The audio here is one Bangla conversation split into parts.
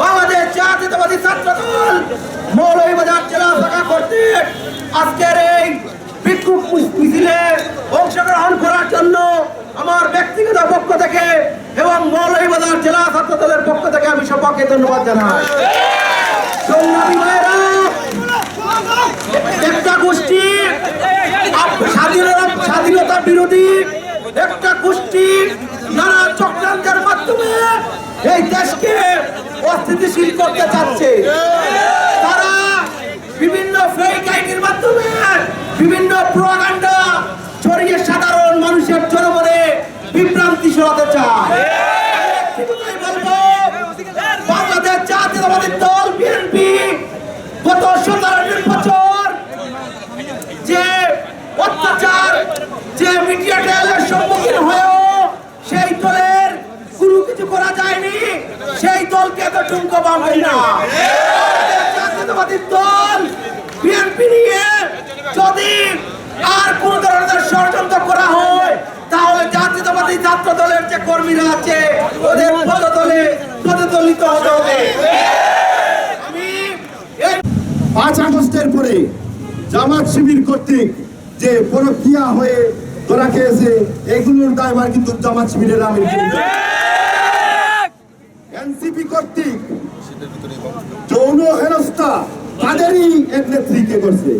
বাংলাদেশ জাতীয়তাবাদী ছাত্র দল মৌলভীবাজার জেলা শাখা কর্তৃক আজকের এই বিক্ষোভ মিছিলে অংশগ্রহণ করার জন্য আমার ব্যক্তিগত পক্ষ থেকে এবং মৌলভীবাজার জেলা ছাত্র দলের পক্ষ থেকে আমি সবাইকে ধন্যবাদ জানাই। একটা গোষ্ঠী স্বাধীনতা স্বাধীনতা বিরোধী একটা গোষ্ঠী নানা চক্রান্তের মাধ্যমে এই দেশকে অস্থিতিশীল করতে চাচ্ছে। তারা বিভিন্ন বিভিন্ন প্রোপাগান্ডা ছড়িয়ে সাধারণ মানুষের জনমনে বিভ্রান্তি সরাতে চায়। বাংলাদেশ গত সতেরো নির্বাচন যে অত্যাচার, যে মিডিয়া ট্রায়ালের সম্মুখীন হয়েও সেই দলের কোনো কিছু করা যায়নি, সেই দলকে এত ঠুনকো বাঁধবে না জাতীয়তাবাদী দল বিএনপি নিয়ে যদি আর কোন ধরনের ষড়যন্ত্র করা হয় তাহলে জাতীয়তাবাদী ছাত্র দলের যে কর্মীরা আছে ওদের পদতলে পদদলিত হতে হবে। পাঁচ আগস্টের পরে জামাত শিবির কর্তৃক যে প্রক্রিয়া হয়ে ধরা খেয়েছে এগুলোর দায়ভার কিন্তু জামাত শিবিরের আমির এনসিপি কর্তৃক এক নেত্রীকে করছে?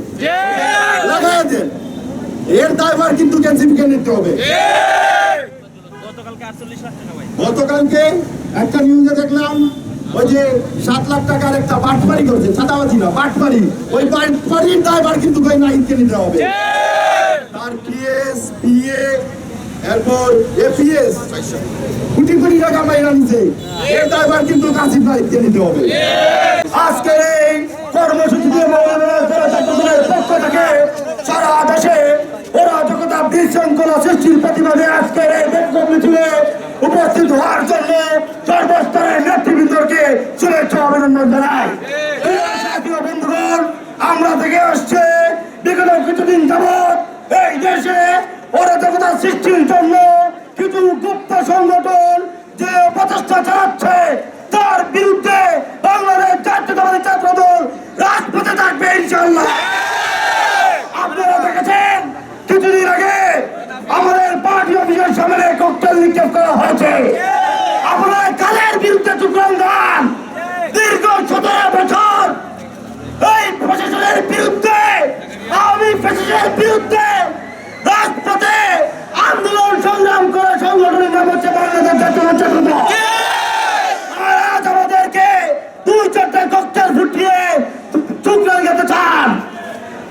লাগাই দেন। এর দায়ভার কিন্তু এনসিপিকে নিতে হবে। গতকালকে একটা নিউজে দেখলাম ওই যে সাত লাখ টাকার একটা বাটপারি করছে। ছাতাবাজি না বাটপারি। ওই বাটপারির দায়ভার কিন্তু ওই নাহিদকে নিতে হবে। তার পিএস পিএ এরপর এপিএস কোটি কোটি টাকা মাইরা নিছে। এর দায়ভার কিন্তু কাশিফ নাহিদকে নিতে হবে। আজকের এই কর্মসূচিতে মৌলানা জনতার পক্ষ থেকে সারা দেশে অরাজকতা বিশৃঙ্খলা সৃষ্টির প্রতিবাদে আজকের এই বিক্ষোভ মিছিলে উপস্থিত হওয়ার জন্য সর্বস্তরের নেতৃবৃন্দকে শুভেচ্ছা অভিনন্দন জানাই প্রিয় সাথী ও বন্ধুগণ আমরা থেকে আসছে বিগত কিছুদিন যাবৎ এই দেশে অরাজকতা সৃষ্টির জন্য কিছু গুপ্ত সংগঠন যে প্রচেষ্টা চালাচ্ছে, তার বিরুদ্ধে বাংলাদেশ জাতীয়তাবাদী ছাত্র দল রাজপথে থাকবে ইনশাল্লাহ আপনারা দেখেছেন, কিছুদিন আগে আমাদের পার্টি অফিসের সামনে ককটেল নিক্ষেপ করা হয়েছে। আপনারা কালের বিরুদ্ধে গান দীর্ঘ সতেরো বছর এই প্রশাসনের বিরুদ্ধে আওয়ামী প্রশাসনের বিরুদ্ধে রাজপথে আন্দোলন সংগ্রাম করে সংগঠনের নাম হচ্ছে বাংলাদেশ জাতীয় ছাত্র দল আর আজ আমাদেরকে দুই চারটা ককটেল ফুটিয়ে চুকরান খেতে চান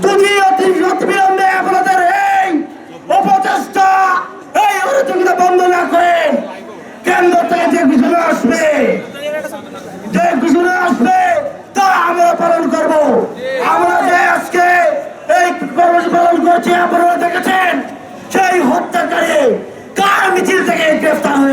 যদি অতি অতি বিলম্বে আপনাদের এই অপচেষ্টা এই অরাজকতা বন্ধ না করেন কেন্দ্র থেকে যে ঘোষণা আসবে যে ঘোষণা আসবে তা আমরা পালন করব আমরা যে আজকে এই কর্মসূচি পালন করছি আপনারা দেখেছেন সেই হত্যাকারী কার মিছিল থেকে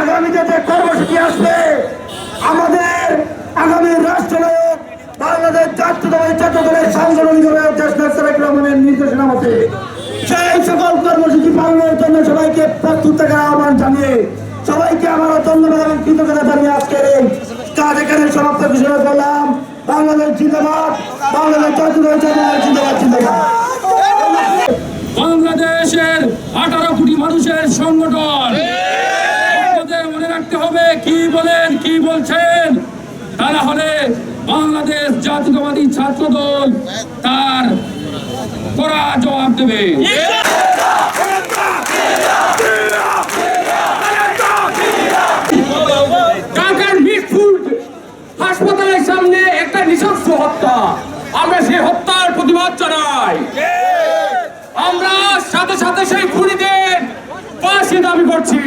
আগামীতে যে আসবে, আমাদের আগামী রাষ্ট্রনায়ক বাংলাদেশ জাতীয়তাবাদী ছাত্র দলের সাংগঠনিক দেশ তারেক রহমানের সকল কর্মসূচি পালনের জন্য সবাইকে প্রস্তুত থাকার আহ্বান জানিয়ে সবাইকে আমার ধন্যবাদ এবং কৃতজ্ঞতা জানিয়ে আজকের এই কাজ এখানে সমাপ্ত ঘোষণা করলাম। বাংলাদেশ জিন্দাবাদ। বাংলাদেশ ছাত্র জিন্দাবাদ জিন্দাবাদ। বাংলাদেশের আঠারো কোটি মানুষের সংগঠন। মনে রাখতে হবে, কি বলেন, কি বলছেন? তারা হলে বাংলাদেশ জাতীয়তাবাদী ছাত্র দল তার কড়া জবাব দেবে ঢাকার মিরপুর হাসপাতালের সামনে একটা নৃশংস হত্যা আমরা সেই হত্যার প্রতিবাদ আমরা সাথে সাথে সেই খুনিদের ফাঁসি দাবি করছি।